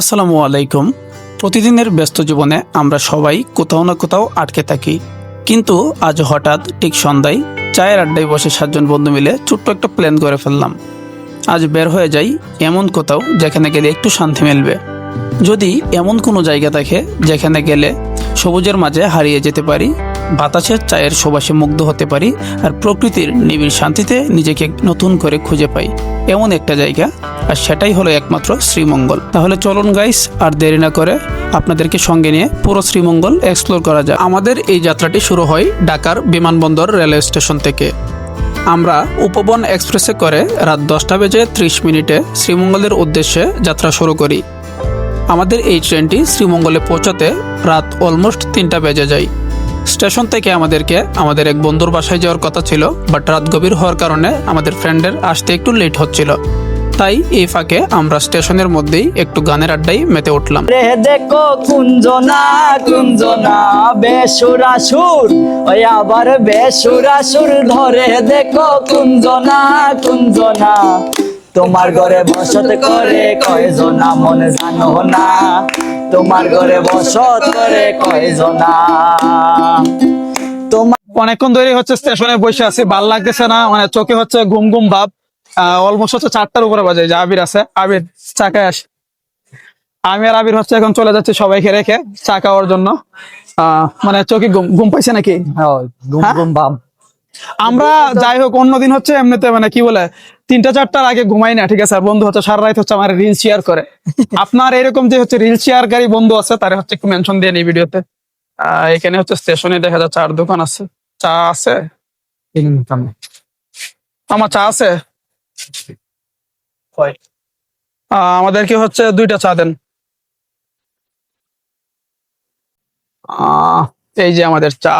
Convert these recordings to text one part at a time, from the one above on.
আসসালামু আলাইকুম। প্রতিদিনের ব্যস্ত জীবনে আমরা সবাই কোথাও না কোথাও আটকে থাকি। কিন্তু আজ হঠাৎ ঠিক সন্ধ্যায় চায়ের আড্ডায় বসে সাতজন বন্ধু মিলে ছোট্ট একটা প্ল্যান করে ফেললাম। আজ বের হয়ে যাই এমন কোথাও যেখানে গেলে একটু শান্তি মিলবে। যদি এমন কোনো জায়গা থাকে যেখানে গেলে সবুজের মাঝে হারিয়ে যেতে পারি বাতাসের চায়ের সুবাসে মুগ্ধ হতে পারি আর প্রকৃতির নিবিড় শান্তিতে নিজেকে নতুন করে খুঁজে পাই। এমন একটা জায়গা, আর সেটাই হলো একমাত্র শ্রীমঙ্গল। তাহলে চলুন গাইস আর দেরি না করে আপনাদেরকে সঙ্গে নিয়ে পুরো শ্রীমঙ্গল এক্সপ্লোর করা যায় আমাদের এই যাত্রাটি শুরু হয় ঢাকার বিমানবন্দর রেলওয়ে স্টেশন থেকে। আমরা উপবন এক্সপ্রেসে করে রাত দশটা বেজে ত্রিশ মিনিটে শ্রীমঙ্গলের উদ্দেশ্যে যাত্রা শুরু করি। আমাদের এই ট্রেনটি শ্রীমঙ্গলে পৌঁছাতে রাত অলমোস্ট তিনটা বেজে যায়। স্টেশন থেকে আমাদেরকে, আমাদের এক বন্ধুর বাসায় যাওয়ার কথা ছিল বাট রাত গভীর হওয়ার কারণে আমাদের ফ্রেন্ডের আসতে একটু লেট হচ্ছিল। তাই এই ফাঁকে আমরা স্টেশনের মধ্যেই একটু গানের আড্ডায় মেতে উঠলাম। রে দেখো কুঞ্জনা কুঞ্জনা বেসুরাসুর ওই আবার বেসুরাসুর ধরে দেখো কুঞ্জনা কুঞ্জনা। তোমার ঘরে বসত করে কয়জনা মনে জানো না। তোমার ঘরে বসত করে কয়জনা? তোমার অনেকক্ষণ ধরে হচ্ছে স্টেশনে বসে আছি ভালো লাগতেছে না মানে চোখে হচ্ছে ঘুম ঘুম ভাব। অলমোস্ট হচ্ছে চারটার উপরে বাজে যে আবির আছে আবির চাকায় আসে। আমি আর আবির হচ্ছে এখন চলে যাচ্ছি সবাইকে রেখে চা খাওয়ার জন্য। আহ, মানে চোখে ঘুম ঘুম পাইছে নাকি? ঘুম হ্যাঁ? ঘুম ভাব। আমরা যাই হোক অন্যদিন হচ্ছে এমনিতে মানে কি বলে তিনটা চারটার আগে ঘুমাই না ঠিক আছে? আর বন্ধু হচ্ছে সারা রাত হচ্ছে আমার রিল শেয়ার করে। আপনার এরকম যে হচ্ছে রিল শেয়ারকারী বন্ধু আছে তারা হচ্ছে একটু মেনশন দিয়ে এই ভিডিওতে। এখানে হচ্ছে স্টেশনে দেখা যাচ্ছে চার দোকান আছে। চা আছে? আমার চা আছে? আমাদেরকে হচ্ছে দুইটা চা দেন। এই যে আমাদের চা।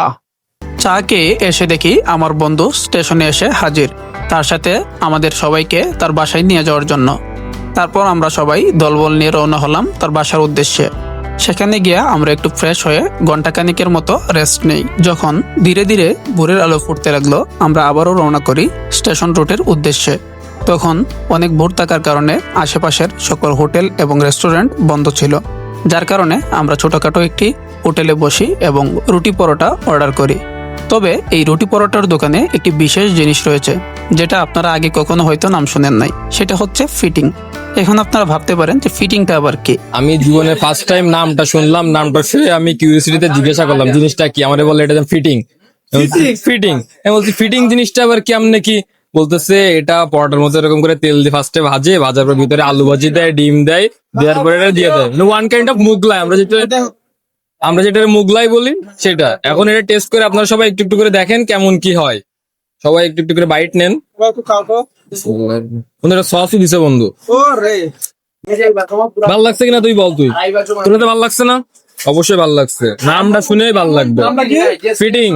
চা খেয়ে এসে দেখি আমার বন্ধু স্টেশনে এসে হাজির। তার সাথে আমাদের সবাইকে তার বাসায় নিয়ে যাওয়ার জন্য। তারপর আমরা সবাই দলবল নিয়ে রওনা হলাম তার বাসার উদ্দেশ্যে। সেখানে গিয়ে আমরা একটু ফ্রেশ হয়ে ঘন্টাখানিকের মতো রেস্ট নেই। যখন ধীরে ধীরে ভোরের আলো ফুটতে লাগল, আমরা আবারও রওনা করি স্টেশন রুটের উদ্দেশ্যে। তখন অনেক ভোর থাকার কারণে আশেপাশের সকল হোটেল এবং রেস্টুরেন্ট বন্ধ ছিল। যার কারণে আমরা ছোটখাটো একটি হোটেলে বসি এবং রুটি পরোটা অর্ডার করি। তবে এই রুটি পরোটার দোকানে একটি বিশেষ জিনিস রয়েছে যেটা আপনারা আগে কখনো হয়তো নাম শুনেন নাই। সেটা হচ্ছে ফিটিং। এখন আপনারা ভাবতে পারেন যে ফিটিংটা আবার কি। আমি জীবনে ফার্স্ট টাইম নামটা শুনলাম নামটা শুনে আমি কিউরিয়াসিটিতে জিজ্ঞাসা করলাম জিনিসটা কি? আমারে বলে এটা ফিটিং ফিটিং আমি বলছি ফিটিং জিনিসটা আবার কি আমনে কি? বলতেছে এটা পরোটার মধ্যে এরকম করে তেল দিয়ে ফার্স্টে ভাজে ভাজার পর ভিতরে আলু ভাজি দেয় ডিম দেয় দেওয়ার পরে এটা দিয়ে দেয়। ওয়ান কাইন্ড অফ মুগলাই আমরা যেটা আমরা যেটা মুগলাই বলি সেটা। এখন এটা টেস্ট করে আপনারা সবাই একটু একটু করে দেখেন কেমন কি হয়। সবাই একটু একটু করে বাইট নেন। বন্ধু এটা সসই দিছে বন্ধু। ভালো লাগছে কিনা তুই বল তুই? তোর তো ভালো লাগছে না? অবশ্যই ভালো লাগছে। নামটা শুনেই ভালো লাগবে। ফিটিং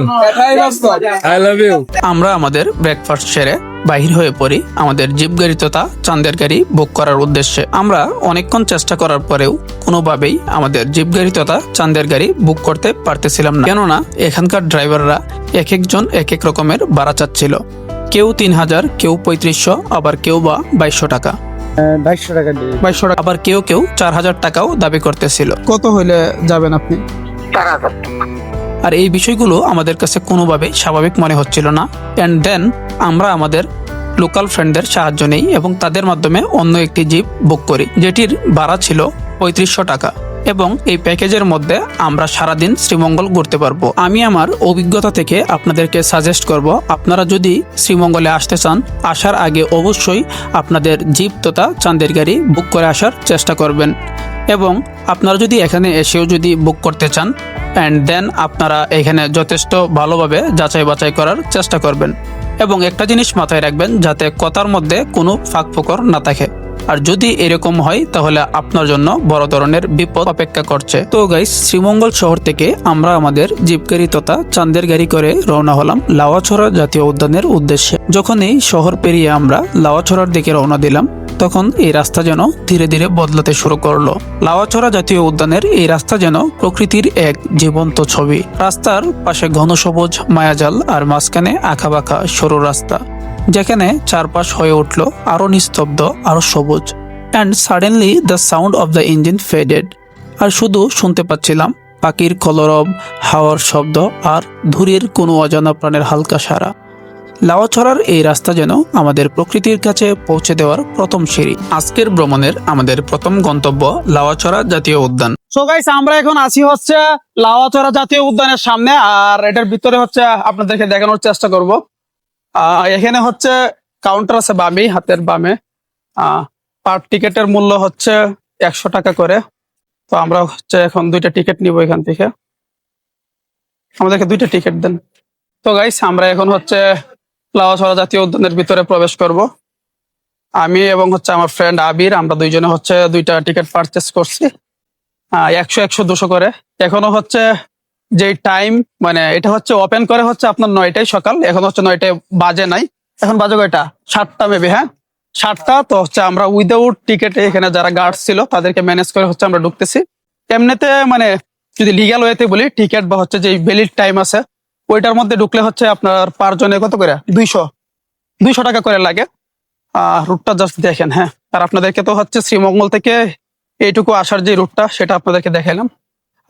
আই লাভ ইউ আমরা আমাদের ব্রেকফাস্ট সেরে বাহির হয়ে পড়ি আমাদের জিপ গাড়ি তথা চান্দের গাড়ি বুক করার উদ্দেশ্যে। আমরা অনেকক্ষণ চেষ্টা করার পরেও কোনোভাবেই আমাদের জিপ গাড়ি তথা চান্দের গাড়ি বুক করতে পারতেছিলাম না। কেননা এখানকার ড্রাইভাররা এক একজন এক এক রকমের ভাড়া চাচ্ছিল। কেউ তিন হাজার কেউ পঁয়ত্রিশশো আবার কেউ বা বাইশশো টাকা। বাইশশো টাকা দিয়ে। বাইশশো টাকা। আবার কেউ কেউ চার হাজার টাকাও দাবি করতেছিল। কত হইলে যাবেন আপনি? আর এই বিষয়গুলো আমাদের কাছে কোনোভাবেই স্বাভাবিক মনে হচ্ছিল না। অ্যান্ড দেন আমরা আমাদের লোকাল ফ্রেন্ডদের সাহায্য নেই এবং তাদের মাধ্যমে অন্য একটি জিপ বুক করি। যেটির ভাড়া ছিল পঁয়ত্রিশশো টাকা। এবং এই প্যাকেজের মধ্যে আমরা সারাদিন শ্রীমঙ্গল ঘুরতে পারব। আমি আমার অভিজ্ঞতা থেকে আপনাদেরকে সাজেস্ট করব, আপনারা যদি শ্রীমঙ্গলে আসতে চান, আসার আগে অবশ্যই আপনাদের জিপ তথা চাঁদের গাড়ি বুক করে আসার চেষ্টা করবেন। এবং আপনারা যদি এখানে এসেও যদি বুক করতে চান অ্যান্ড দেন আপনারা এখানে যথেষ্ট ভালোভাবে যাচাই বাছাই করার চেষ্টা করবেন। এবং একটা জিনিস মাথায় রাখবেন, যাতে কথার মধ্যে কোনো ফাঁক ফোকর না থাকে। আর যদি এরকম হয়, তাহলে আপনার জন্য বড় ধরনের বিপদ অপেক্ষা করছে। তো গাইস শ্রীমঙ্গল শহর থেকে আমরা আমাদের জিপ তথা চান্দের গাড়ি করে রওনা হলাম লাওয়াছড়া জাতীয় উদ্যানের উদ্দেশ্যে। যখনই শহর পেরিয়ে আমরা লাওয়াছড়ার দিকে রওনা দিলাম, তখন এই রাস্তা যেন ধীরে ধীরে বদলাতে শুরু করল। লাওয়াছড়া জাতীয় উদ্যানের এই রাস্তা যেন প্রকৃতির এক জীবন্ত ছবি। রাস্তার পাশে ঘন সবুজ, মায়াজাল আর মাঝখানে আঁকাবাঁকা সরু রাস্তা। যেখানে চারপাশ হয়ে উঠল আরও নিস্তব্ধ, আরও সবুজ। And suddenly the sound of the engine faded আর শুধু শুনতে পাচ্ছিলাম পাখির কলরব, হাওয়ার শব্দ আর ধূরের কোনো অজানা প্রাণের হালকা সারা। লাওয়াছড়ার এই রাস্তা যেন আমাদের প্রকৃতির কাছে পৌঁছে দেওয়ার প্রথম সিঁড়ি। আজকের ভ্রমণের আমাদের প্রথম গন্তব্য লাওয়াছড়া জাতীয় উদ্যান। আমরা এখন আসি হচ্ছে লাওয়াচড়া জাতীয় উদ্যানের সামনে, আর এটার ভিতরে হচ্ছে আপনাদেরকে দেখানোর চেষ্টা করব। এখানে হচ্ছে কাউন্টার আছে বামেই হাতের বামে। পার টিকেটের মূল্য হচ্ছে একশো টাকা করে। তো আমরা হচ্ছে এখন দুইটা টিকিট নিব এখান থেকে। আমাদেরকে দুইটা টিকিট দেন। তো গাইস আমরা এখন হচ্ছে লাওয়াছড়া জাতীয় উদ্যানের ভিতরে প্রবেশ করব। আমি এবং হচ্ছে আমার ফ্রেন্ড আবির, আমরা দুইজনে হচ্ছে দুইটা টিকিট পারচেস করছি। একশো একশো, দুশো করে। এখনও হচ্ছে যে টাইম মানে এটা হচ্ছে ওপেন করে হচ্ছে আপনার নয়টায় সকাল, এখন হচ্ছে নয়টায় বাজে নাই। এখন বাজে কয়টা? সাতটা মেবি হ্যাঁ? সাতটা, তো হচ্ছে আমরা উইদাউট টিকেটে এখানে যারা গার্ড ছিল, তাদেরকে ম্যানেজ করে হচ্ছে আমরা ঢুকতেছি। এমনিতে মানে যদি লিগাল ওয়েতে বলি টিকেট বা হচ্ছে যে ভ্যালিড টাইম আছে, ওইটার মধ্যে ঢুকলে হচ্ছে আপনার পার জনে কত করে? দুইশো। দুইশো টাকা করে লাগে। আহ রুটটা জাস্ট দেখেন হ্যাঁ। আর আপনাদেরকে তো হচ্ছে শ্রীমঙ্গল থেকে এইটুকু আসার যে রুটটা সেটা আপনাদেরকে দেখালাম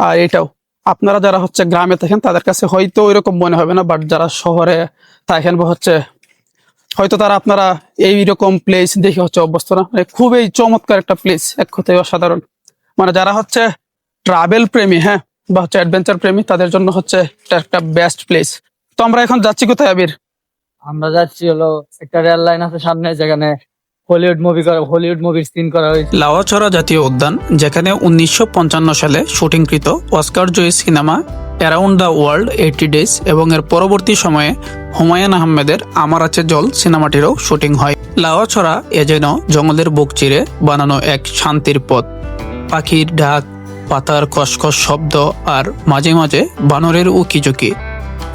আর এটাও। আপনারা যারা হচ্ছে গ্রামে থাকেন, তাদের কাছে হয়তো ওইরকম মনে হবে না বাট যারা শহরে থাকেন বা হচ্ছে হয়তো তারা আপনারা এইরকম প্লেস দেখে হচ্ছে অভ্যস্ত না। মানে খুবই চমৎকার একটা প্লেস এক কথায় অসাধারণ। মানে যারা হচ্ছে ট্রাভেল প্রেমী হ্যাঁ বা হচ্ছে অ্যাডভেঞ্চার প্রেমী, তাদের জন্য হচ্ছে এটা একটা বেস্ট প্লেস তো আমরা এখন যাচ্ছি কোথায়, আবির? আমরা যাচ্ছি হলো একটা রেল লাইন আছে সামনে, যেখানে হলিউড মুভি করা হলিউড মুভির সিন করা হয়েছে। লাওয়াছড়া জাতীয় উদ্যান, যেখানে উনিশশো পঞ্চান্ন সালে শুটিংকৃত Oscar Joyee cinema around the world eighty days এবং এর পরবর্তী সময়ে হুমায়ুন আহমেদের আমার আছে জল সিনেমাটিরও শুটিং হয়। লাওয়াছড়া এ যেন জঙ্গলের বুক চিরে বানানো এক শান্তির পথ। পাখির ডাক, পাতার কসকস শব্দ আর মাঝে মাঝে বানরের উকিঝুঁকি।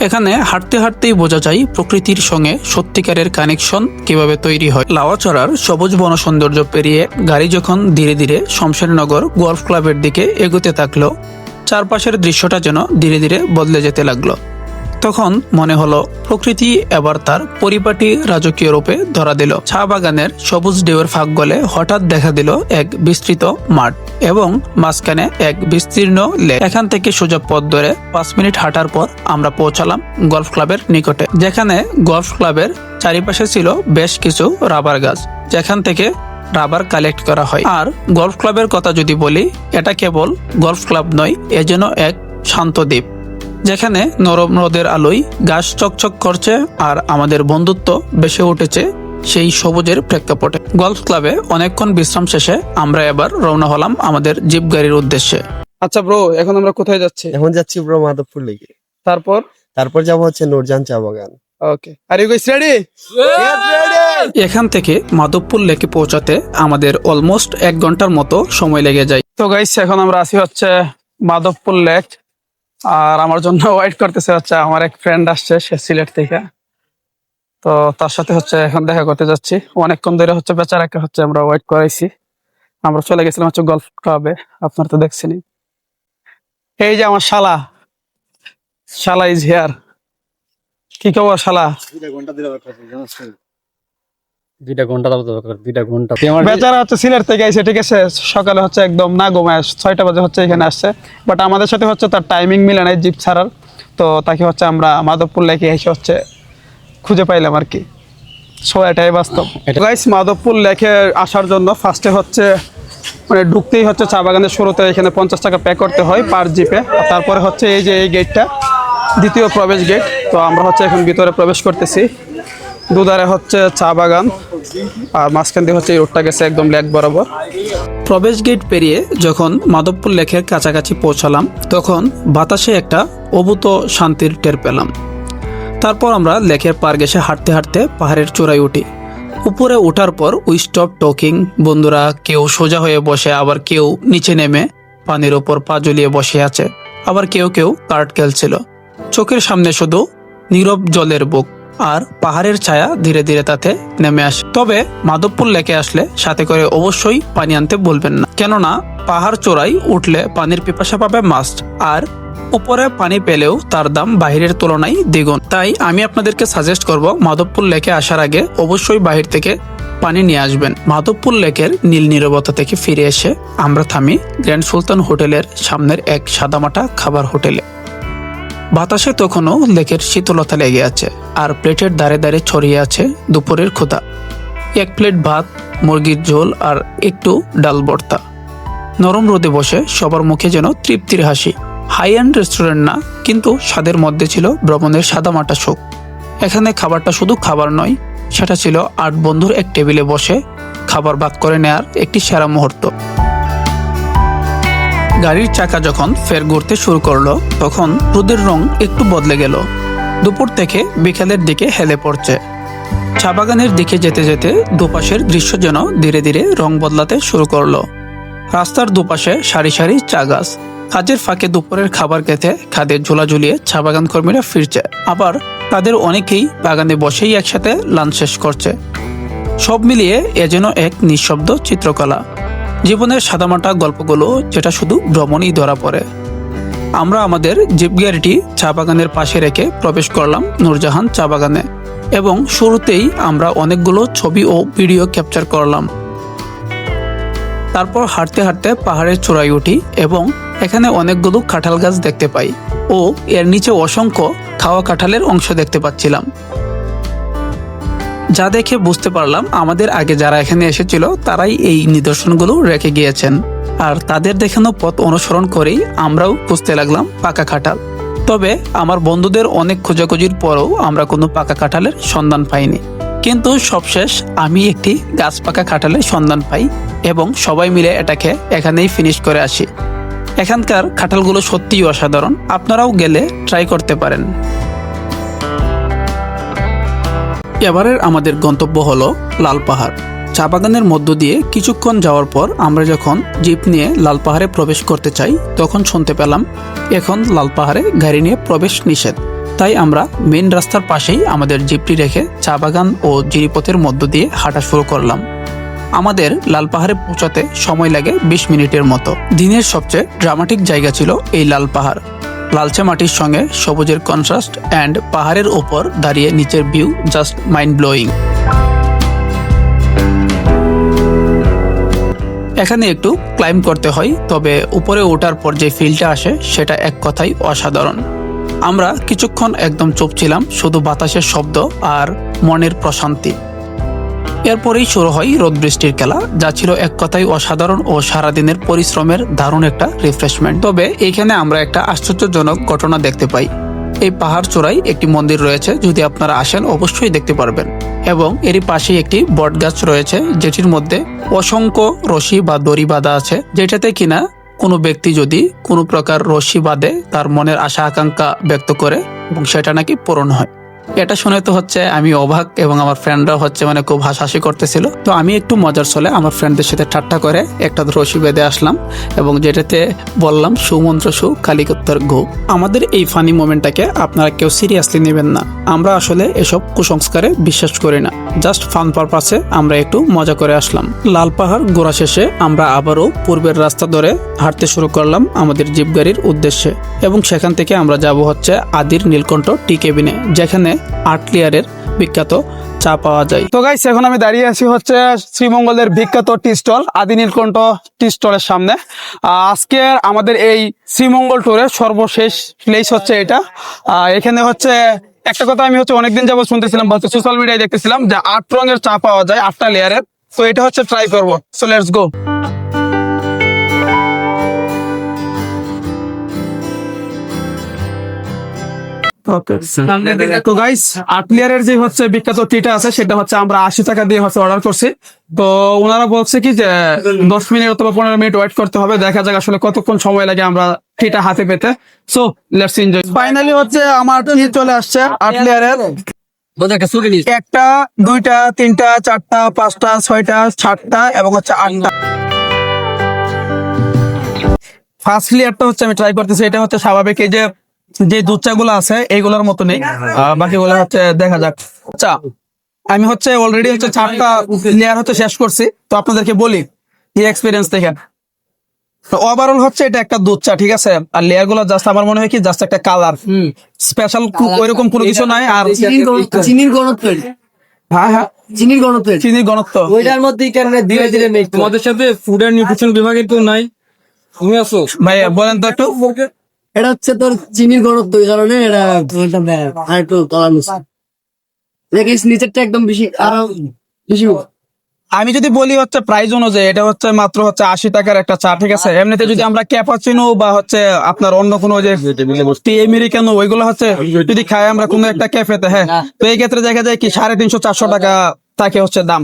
এখানে হাঁটতে হাঁটতেই বোঝা যায় প্রকৃতির সঙ্গে সত্যিকারের কানেকশন কীভাবে তৈরি হয়। লাওয়াচড়ার সবুজ বন সৌন্দর্য পেরিয়ে গাড়ি যখন ধীরে ধীরে শমশেরনগর গল্ফ ক্লাবের দিকে এগোতে থাকল, চারপাশের দৃশ্যটা যেন ধীরে ধীরে বদলে যেতে লাগল। তখন মনে হলো, প্রকৃতি এবার তার পরিপাটি রাজকীয় রূপে ধরা দিল। চা বাগানের সবুজ ঢেউয়ের ফাঁক গলে হঠাৎ দেখা দিল এক বিস্তৃত মাঠ এবং মাঝখানে এক বিস্তীর্ণ লেক। এখান থেকে সোজা পথ ধরে পাঁচ মিনিট হাঁটার পর আমরা পৌঁছালাম গলফ ক্লাবের নিকটে, যেখানে গলফ ক্লাবের চারিপাশে ছিল বেশ কিছু রাবার গাছ, যেখান থেকে রাবার কালেক্ট করা হয়। আর গলফ ক্লাবের কথা যদি বলি, এটা কেবল গলফ ক্লাব নয়, এ যেন এক শান্ত দ্বীপ। যেখানে নরম রোদের আলোয় গাছ চকচক করছে আর আমাদের বন্ধুত্ব বেসে উঠেছে সেই সবুজের প্রেক্ষাপটে। গলফ ক্লাবে অনেকক্ষণ বিশ্রাম শেষে আমরা এবার রওনা হলাম আমাদের জিপ গাড়ির উদ্দেশ্যে। আচ্ছা ব্রো এখন আমরা কোথায় যাচ্ছি? এখন যাচ্ছি ব্রো মাধবপুর লেগে তারপর? তারপর যাব হচ্ছে নূরজান চা বাগান। Okay. Are you guys ready এখান থেকে মাধবপুর লেকে পৌঁছাতে আমাদের অলমোস্ট এক ঘণ্টার মতো সময় লেগে যায়। তো গাইস এখন আমরা আসি হচ্ছে মাধবপুর লেক। আর আমার জন্য ওয়েট করতেছে হচ্ছে আমার এক ফ্রেন্ড আসছে, সে সিলেট থেকে। তো তার সাথে হচ্ছে এখন দেখা করতে যাচ্ছি। অনেকক্ষণ ধরে হচ্ছে বেচারাকে হচ্ছে আমরা ওয়েট করাইছি। আমরা চলে গেছিলাম হচ্ছে গল্ফ ক্লাবে আপনার তো দেখছেনই। এই যে আমার শালা। শালা ইজ হেয়ার কি খবর শালা? দুইটা ঘণ্টা দাও দরকার দুইটা ঘণ্টা। বেচারা হচ্ছে সিলেট থেকে এসে ঠিক আছে সকালে হচ্ছে একদম না ঘুমায় ছয়টা বাজে হচ্ছে এখানে আসছে। বাট আমাদের সাথে হচ্ছে তার টাইমিং মিলে নাই জিপ ছাড়ার। তো তাকে হচ্ছে আমরা মাধবপুর লেকে এসে হচ্ছে খুঁজে পাইলাম আর কি। সো এটাই বাস্তব। গাইস মাধবপুর লেকে আসার জন্য ফার্স্টে হচ্ছে মানে ঢুকতেই হচ্ছে চা বাগানের শুরুতে এখানে পঞ্চাশ টাকা পে করতে হয় পার জিপে আর তারপরে হচ্ছে এই যে এই গেটটা দ্বিতীয় প্রবেশ গেট তো আমরা হচ্ছে এখন ভিতরে প্রবেশ করতেছি। দুধারে হচ্ছে চা বাগান, আর মাঝখান দিয়ে হচ্ছে এই রোডটা গেছে একদম লেক বরাবর। প্রবেশ গেট পেরিয়ে যখন মাধবপুর লেকের কাছাকাছি পৌঁছালাম, তখন বাতাসে একটা অভূত শান্তির টের পেলাম। তারপর আমরা লেকের পার ঘেসে হাঁটতে হাঁটতে পাহাড়ের চূড়ায় উঠি। উপরে ওঠার পর উই স্টপ টকিং বন্ধুরা কেউ সোজা হয়ে বসে, আবার কেউ নিচে নেমে পানির ওপর পা ঝুলিয়ে বসে আছে। আবার কেউ কেউ কার্ড খেলছিল। চোখের সামনে শুধু নীরব জলের বুক। আর পাহাড়ের ছায়া ধীরে ধীরে তাতে নেমে আসে। তবে মাধবপুর লেকে আসলে সাথে করে অবশ্যই পানি আনতে বলবেন না। কেননা পাহাড় চোরাই উঠলে পানির পিপাসা পাবে মাস্ট আর উপরে পানি পেলেও তার দাম বাহিরের তুলনায় দ্বিগুণ। তাই আমি আপনাদেরকে সাজেস্ট করব মাধবপুর লেকে আসার আগে অবশ্যই বাহির থেকে পানি নিয়ে আসবেন। মাধবপুর লেকের নীল নীরবতা থেকে ফিরে এসে আমরা থামি গ্র্যান্ড সুলতান হোটেলের সামনের এক সাদামাটা খাবার হোটেলে। বাতাসে তখনও লেকের শীতলতা লেগে আছে আর প্লেটের দ্বারে দ্বারে ছড়িয়ে আছে দুপুরের ক্ষুধা। এক প্লেট ভাত, মুরগির ঝোল আর একটু ডাল ভর্তা। নরম রোদে বসে সবার মুখে যেন তৃপ্তির হাসি। হাই অ্যান্ড রেস্টুরেন্ট না, কিন্তু স্বাদের মধ্যে ছিল ভ্রমণের সাদামাটা সুখ। এখানে খাবারটা শুধু খাবার নয়, সেটা ছিল আট বন্ধুর এক টেবিলে বসে খাবার ভাগ করে নেয়ার একটি সেরা মুহূর্ত। গাড়ির চাকা যখন ফের ঘুরতে শুরু করল, তখন রোদের রং একটু বদলে গেল। দুপুর থেকে বিকেলের দিকে হেলে পড়ছে। চা বাগানের দিকে যেতে যেতে দুপাশের দৃশ্য যেন ধীরে ধীরে রং বদলাতে শুরু করল। রাস্তার দুপাশে সারি সারি চা গাছ। কাজের ফাঁকে দুপুরের খাবার খেতে খাদের ঝোলা ঝুলিয়ে চা বাগান কর্মীরা ফিরছে। আবার তাদের অনেকেই বাগানে বসেই একসাথে লাঞ্চ শেষ করছে। সব মিলিয়ে এ যেন এক নিঃশব্দ চিত্রকলা। জীবনের সাদামাটা গল্পগুলো, যেটা শুধু ভ্রমণই ধরা পড়ে। আমরা আমাদের জিপ চা বাগানের পাশে রেখে প্রবেশ করলাম নূরজাহান চা বাগানে এবং শুরুতেই আমরা অনেকগুলো ছবি ও ভিডিও ক্যাপচার করলাম। তারপর হাঁটতে হাঁটতে পাহাড়ের চূড়ায় উঠি এবং এখানে অনেকগুলো কাঁঠাল গাছ দেখতে পাই ও এর নিচে অসংখ্য খাওয়া কাঁঠালের অংশ দেখতে পাচ্ছিলাম। যা দেখে বুঝতে পারলাম, আমাদের আগে যারা এখানে এসেছিল, তারাই এই নিদর্শনগুলো রেখে গিয়েছেন। আর তাদের দেখানো পথ অনুসরণ করেই আমরাও খুঁজতে লাগলাম পাকা কাঁঠাল। তবে আমার বন্ধুদের অনেক খোঁজাখুঁজির পরেও আমরা কোনো পাকা কাঁঠালের সন্ধান পাইনি। কিন্তু সবশেষ আমি একটি গাছ পাকা কাঁঠালের সন্ধান পাই এবং সবাই মিলে এটাকে এখানেই ফিনিশ করে আসি। এখানকার কাঁঠালগুলো সত্যিই অসাধারণ। আপনারাও গেলে ট্রাই করতে পারেন। এবারের আমাদের গন্তব্য হল লাল পাহাড়। চা বাগানের মধ্য দিয়ে কিছুক্ষণ যাওয়ার পর আমরা যখন জিপ নিয়ে লাল পাহাড়ে প্রবেশ করতে চাই, তখন শুনতে পেলাম, এখন লাল পাহাড়ে গাড়ি নিয়ে প্রবেশ নিষেধ। তাই আমরা মেন রাস্তার পাশেই আমাদের জিপটি রেখে চা বাগান ও জিরিপথের মধ্য দিয়ে হাঁটা শুরু করলাম। আমাদের লাল পাহাড়ে পৌঁছাতে সময় লাগে বিশ মিনিটের মতো। দিনের সবচেয়ে ড্রামাটিক জায়গা ছিল এই লাল পাহাড়। লালচে মাটির সঙ্গে সবুজের কনট্রাস্ট অ্যান্ড পাহাড়ের ওপর দাঁড়িয়ে নিচের ভিউ জাস্ট মাইন্ড ব্লোয়িং এখানে একটু ক্লাইম করতে হয়, তবে উপরে ওঠার পর যে ফিলটা আসে, সেটা এক কথাই অসাধারণ। আমরা কিছুক্ষণ একদম চুপ ছিলাম, শুধু বাতাসের শব্দ আর মনের প্রশান্তি। এরপরেই শুরু হয় রোদ বৃষ্টির খেলা, যা ছিল এক কথাই অসাধারণ ও সারাদিনের পরিশ্রমের দারুণ একটা রিফ্রেশমেন্ট তবে এখানে আমরা একটা আশ্চর্যজনক ঘটনা দেখতে পাই। এই পাহাড় চূড়ায় একটি মন্দির রয়েছে, যদি আপনারা আসেন অবশ্যই দেখতে পারবেন। এবং এরই পাশেই একটি বট গাছ রয়েছে, যেটির মধ্যে অসংখ্য রশি বা দড়ি বাঁধা আছে, যেটাতে কিনা কোনো ব্যক্তি যদি কোনো প্রকার রশি বাঁধে, তার মনের আশা আকাঙ্ক্ষা ব্যক্ত করে এবং সেটা নাকি পূরণ হয়। এটা শুনে তো হচ্ছে আমি অবাক এবং আমার ফ্রেন্ডরা হচ্ছে মানে খুব হাসাহাসি করতেছিল। তো আমি একটু মজার চলে আমার ফ্রেন্ডদের সাথে ঠাট্টা করে একটা রশি বেঁধে আসলাম এবং যেটাতে বললাম, সুমন্ত্র সু, কালিকত্তর গো। আমাদের এই ফানি মোমেন্টটাকে আপনারা কেউ সিরিয়াসলি নেবেন না। আমরা আসলে এসব কুসংস্কারে বিশ্বাস করি না। জাস্ট ফান পারপাসে আমরা একটু মজা করে আসলাম। লাল পাহাড় ঘোরা শেষে আমরা আবারও পূর্বের রাস্তা ধরে হাঁটতে শুরু করলাম আমাদের জিপ গাড়ির উদ্দেশ্যে। এবং সেখান থেকে আমরা যাব হচ্ছে আদির নীলকণ্ঠ টি কেবিনে যেখানে আট লেয়ারের বিখ্যাত চা পাওয়া যায়। তো গাইস এখন আমি দাঁড়িয়ে আছি হচ্ছে শ্রীমঙ্গলের বিখ্যাত টি স্টল আদি নীলকণ্ঠ টি স্টলের সামনে। আজকে আমাদের এই শ্রীমঙ্গল ট্যুরের সর্বশেষ প্লেস হচ্ছে এটা। এখানে হচ্ছে একটা কথা আমি হচ্ছে অনেকদিন যাবত শুনতেছিলাম বলতে সোশ্যাল মিডিয়ায় দেখতেছিলাম যে আট রঙের চা পাওয়া যায়, আটটা লেয়ারের তো এটা হচ্ছে ট্রাই করব। সো লেটস গো তো গাইস আটলিয়ারের যে হচ্ছে বিখ্যাত টিটা আছে সেটা হচ্ছে আমরা আশি টাকা দিয়ে হচ্ছে অর্ডার করছি। তো ওনারা বলছে কি যে দশ মিনিট অথবা পনেরো মিনিট ওয়েট করতে হবে দেখা যাক আসলে কতক্ষণ সময় লাগে আমরা টিটা হাতে পেতে। সো লেটস এনজয় ফাইনালি হচ্ছে আমার চলে আসছে আটলিয়ারের একটা দুইটা তিনটা চারটা পাঁচটা ছয়টা সাতটা এবং হচ্ছে আটটা। ফার্স্ট লেয়ারটা হচ্ছে আমি ট্রাই করতেছি এটা হচ্ছে স্বাভাবিক এই যে যে দুধ চা গুলো আছে এইগুলোর মতো নেই। বাকিগুলো হচ্ছে দেখা যাক। আচ্ছা আমি হচ্ছে অলরেডি হচ্ছে চারটা লেয়ার হচ্ছে শেষ করছি। তো আপনাদেরকে বলি এই এক্সপিরিয়েন্স থেকে ওভারঅল হচ্ছে এটা একটা দুধ চা ঠিক আছে? আর লেয়ারগুলো জাস্ট আমার মনে হয় কি জাস্ট একটা কালার স্পেশাল ওইরকম কোনো কিছু নাই আর চিনির ঘনত্ব হ্যাঁ হ্যাঁ। চিনির ঘনত্ব চিনির ঘনত্ব ওইটার মধ্যেই কেন ধীরে ধীরে নেই তোমাদের সাথে ফুড অ্যান্ড নিউট্রিশন বিভাগে কেউ নাই। তুমি আছো। ভাই বলেন তো একটু। এটা হচ্ছে তোর চিনির কারণে এটা আর একটু দেখিস নিচেরটা একদম বেশি আরও বেশি আমি যদি বলি হচ্ছে প্রাইস অনুযায়ী এটা হচ্ছে মাত্র হচ্ছে আশি টাকার একটা চা ঠিক আছে? এমনিতে যদি আমরা ক্যাপাচিনো বা হচ্ছে আপনার অন্য কোনো যে টি আমেরিকানো ওইগুলো হচ্ছে যদি খাই আমরা কোনো একটা ক্যাফেতে হ্যাঁ? তো এই ক্ষেত্রে দেখা যায় কি সাড়ে তিনশো চারশো টাকা তাকে হচ্ছে দাম।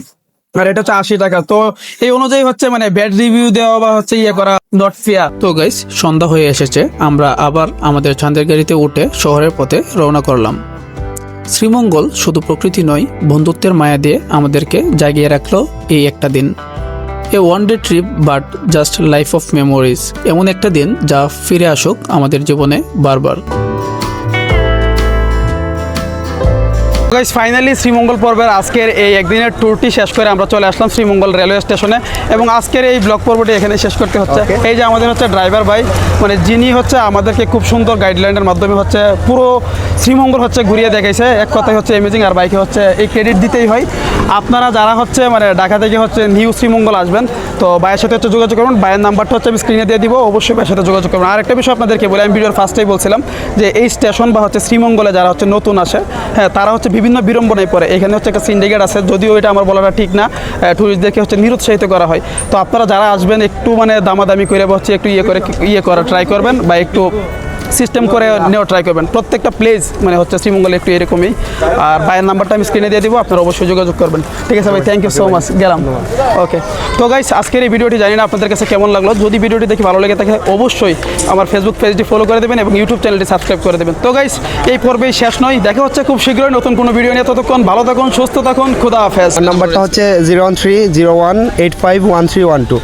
আর এটা হচ্ছে আশি টাকা। তো এই অনুযায়ী হচ্ছে মানে ব্যাড রিভিউ দেওয়া বা হচ্ছে ইয়ে করা নট ফেয়ার তো গাইস সন্ধ্যা হয়ে এসেছে। আমরা আবার আমাদের চাঁদের গাড়িতে উঠে শহরের পথে রওনা করলাম। শ্রীমঙ্গল শুধু প্রকৃতি নয়, বন্ধুত্বের মায়া দিয়ে আমাদেরকে জাগিয়ে রাখল এই একটা দিন। A one day trip but just life of memories এমন একটা দিন যা ফিরে আসুক আমাদের জীবনে বারবার। গাইস ফাইনালি শ্রীমঙ্গল পর্বের আজকের এই একদিনের ট্যুরটি শেষ করে আমরা চলে আসলাম শ্রীমঙ্গল রেলওয়ে স্টেশনে এবং আজকের এই ব্লগ পর্বটি এখানে শেষ করতে হচ্ছে। এই যে আমাদের হচ্ছে ড্রাইভার ভাই মানে যিনি হচ্ছে আমাদেরকে খুব সুন্দর গাইডলাইনের মাধ্যমে হচ্ছে পুরো শ্রীমঙ্গল হচ্ছে ঘুরিয়ে দেখাইছে। এক কথায় হচ্ছে এমেজিং আর বাইকে হচ্ছে এই ক্রেডিট দিতেই হয়। আপনারা যারা হচ্ছে মানে ঢাকা থেকে হচ্ছে নিউ শ্রীমঙ্গল আসবেন তো ভাইয়ের সাথে হচ্ছে যোগাযোগ করুন। ভাইয়ের নাম্বারটা হচ্ছে আমি স্ক্রিনে দিয়ে দিব অবশ্যই ভাইয়ের সাথে যোগাযোগ করবেন আর একটা বিষয় আপনাদেরকে বলে আমি ভিডিওর ফার্স্টেই বলছিলাম যে এই স্টেশন বা হচ্ছে শ্রীমঙ্গলে যারা হচ্ছে নতুন আসে হ্যাঁ তারা হচ্ছে বিভিন্ন বিড়ম্বনায় পড়ে। এখানে হচ্ছে একটা সিন্ডিকেট আছে, যদিও এটা আমার বলাটা ঠিক না। ট্যুরিস্টদেরকে হচ্ছে নিরুৎসাহিত করা হয়। তো আপনারা যারা আসবেন, একটু মানে দামাদামি করে বা হচ্ছে একটু ইয়ে করে ইয়ে করা ট্রাই করবেন বা একটু সিস্টেম করে নেওয়া ট্রাই করবেন। প্রত্যেকটা প্লেস মানে হচ্ছে শ্রীমঙ্গলে একটু এরকমই। আর ভাইয়ের নাম্বারটা আমি স্ক্রিনে দিয়ে দিব, আপনারা অবশ্যই যোগাযোগ করবেন। ঠিক আছে ভাই থ্যাংক ইউ সো মাচ গেলাম। ওকে তো গাইস আজকের এই ভিডিওটি জানি না আপনাদের কাছে কেমন লাগল। যদি ভিডিওটি দেখে ভালো লেগে থাকে, অবশ্যই আমার ফেসবুক পেজটি ফলো করে দেবেন এবং ইউটিউব চ্যানেলটি সাবস্ক্রাইব করে দেবেন। তো গাইস এই পর্বেই শেষ নয়। দেখা হচ্ছে খুব শীঘ্রই নতুন কোনো ভিডিও নিয়ে। ততক্ষণ ভালো থাকুন, সুস্থ থাকুন, খুদা হাফেজ। নাম্বারটা হচ্ছে zero one three zero one eight five one three one two